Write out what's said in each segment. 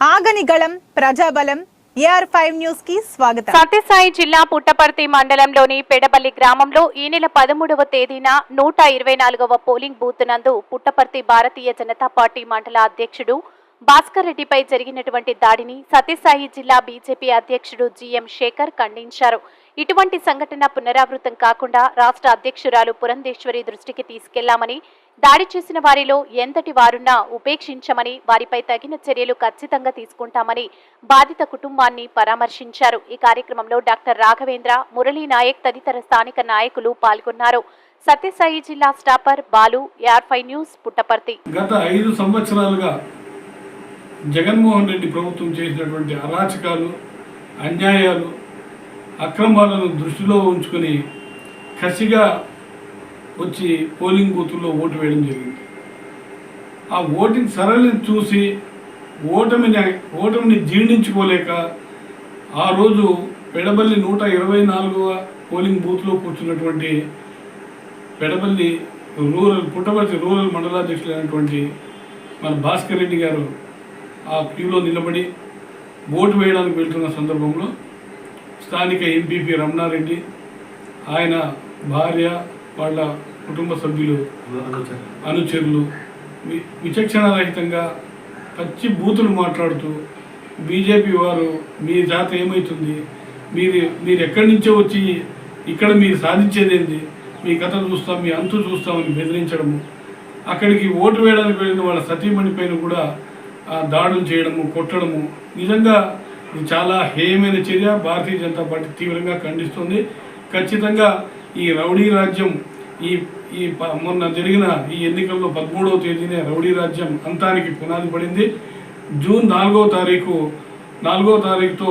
ప్రజని గళం ప్రజాబలం AR five న్యూస్కి స్వాగతం. సత్యసాయి జిల్లా పుట్టపర్తి మండలంలోని పెడపల్లి గ్రామంలో ఈ నెల పదమూడవ తేదీన నూట ఇరవై నాలుగవ పోలింగ్ బూత్ నందు పుట్టపర్తి భారతీయ జనతా పార్టీ మండల అధ్యక్షుడు భాస్కర్ రెడ్డిపై జరిగినటువంటి దాడిని సత్యసాయి జిల్లా బీజేపీ అధ్యక్షుడు జిఎం శేఖర్ ఖండించారు. ఇటువంటి సంఘటన పునరావృతం కాకుండా రాష్ట్ర అధ్యక్షురాలు పురంధేశ్వరి దృష్టికి తీసుకెళ్ళామని దాడి చేసిన వారిలో ఎంతటి వారున్నా ఉపేక్షించమని వారిపై తగిన చర్యలు ఖచ్చితంగా తీసుకుంటామని బాధిత కుటుంబాన్ని పరామర్శించారు. ఈ కార్యక్రమంలో డాక్టర్ రాఘవేంద్ర మురళీ నాయక్ తదితర స్థానిక నాయకులు పాల్గొన్నారు. సత్యసాయి జిల్లా స్టాపర్ బాలు యార్ న్యూస్ పుట్టపర్తి. గత ఐదు సంవత్సరాలుగా జగన్మోహన్ రెడ్డి ప్రభుత్వం చేసినటువంటి అరాచకాలు అన్యాయాలు అక్రమాలను దృష్టిలో ఉంచుకొని కసిగా వచ్చి పోలింగ్ బూతుల్లో ఓటు వేయడం జరిగింది. ఆ ఓటింగ్ సరళిని చూసి ఓటమిని ఓటమిని జీర్ణించుకోలేక ఆ రోజు పెడబల్లి నూట ఇరవై నాలుగవ పోలింగ్ బూత్లో కూర్చున్నటువంటి పెడబల్లి రూరల్ పుట్టపర్తి రూరల్ మండలాధ్యక్షులైనటువంటి మన భాస్కర్ రెడ్డి గారు ఆ క్యూలో నిలబడి ఓటు వేయడానికి వెళ్తున్న సందర్భంలో స్థానిక ఎంపీపీ రమణారెడ్డి ఆయన భార్య వాళ్ళ కుటుంబ సభ్యులు అనుచరులు. వి- విచక్షణారహితంగా పచ్చి బూతులు మాట్లాడుతూ బీజేపీ వారు మీ జాత ఏమవుతుంది మీరు మీరు ఎక్కడి నుంచో వచ్చి ఇక్కడ మీరు సాధించేదేంది? మీ కథ చూస్తాం మీ అంతు చూస్తామని బెదిరించడము. అక్కడికి ఓటు వేయడానికి వెళ్ళిన వాళ్ళ సతీమణి పైన కూడా దాడులు చేయడము కొట్టడము. నిజంగా ఇది చాలా హేయమైన చర్య. భారతీయ జనతా పార్టీ తీవ్రంగా ఖండిస్తుంది. ఖచ్చితంగా ఈ రౌడీ రాజ్యం ఈ ఈ మొన్న జరిగిన ఈ ఎన్నికల్లో పదమూడవ తేదీనే రౌడీ రాజ్యం అంతానికి పునాది పడింది. జూన్ నాలుగో తారీఖు నాలుగో తారీఖుతో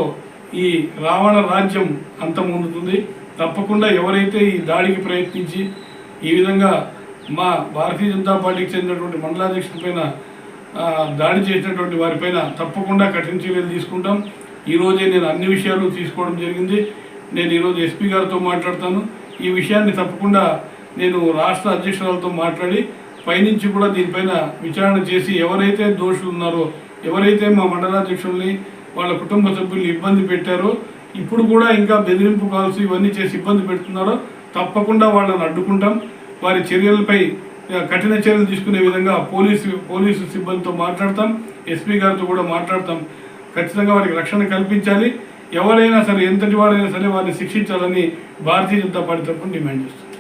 ఈ రావణ రాజ్యం అంతమొందుతుంది. తప్పకుండా ఎవరైతే ఈ దాడికి ప్రయత్నించి ఈ విధంగా మా భారతీయ జనతా పార్టీకి చెందినటువంటి మండలాధ్యక్షుల పైన దాడి చేసినటువంటి వారిపైన తప్పకుండా కఠిన చర్యలు తీసుకుంటాం. ఈరోజే నేను అన్ని విషయాలు తీసుకోవడం జరిగింది. నేను ఈరోజు ఎస్పీ గారితో మాట్లాడతాను. ఈ విషయాన్ని తప్పకుండా నేను రాష్ట్ర అధ్యక్షురాలతో మాట్లాడి పైనుంచి కూడా దీనిపైన విచారణ చేసి ఎవరైతే దోషులు ఉన్నారో ఎవరైతే మా మండలాధ్యక్షుల్ని వాళ్ళ కుటుంబ సభ్యుల్ని ఇబ్బంది పెట్టారో ఇప్పుడు కూడా ఇంకా బెదిరింపు కాల్స్ ఇవన్నీ చేసి ఇబ్బంది పెడుతున్నారో తప్పకుండా వాళ్ళని అడ్డుకుంటాం. వారి చర్యలపై కఠిన చర్యలు తీసుకునే విధంగా పోలీసు పోలీసు సిబ్బందితో మాట్లాడతాం. ఎస్పీ గారితో కూడా మాట్లాడతాం. ఖచ్చితంగా వారికి రక్షణ కల్పించాలి. ఎవరైనా సరే ఎంతటి వారైనా సరే వారిని శిక్షించాలని భారతీయ జనతా పార్టీ తరఫున డిమాండ్ చేస్తుంది.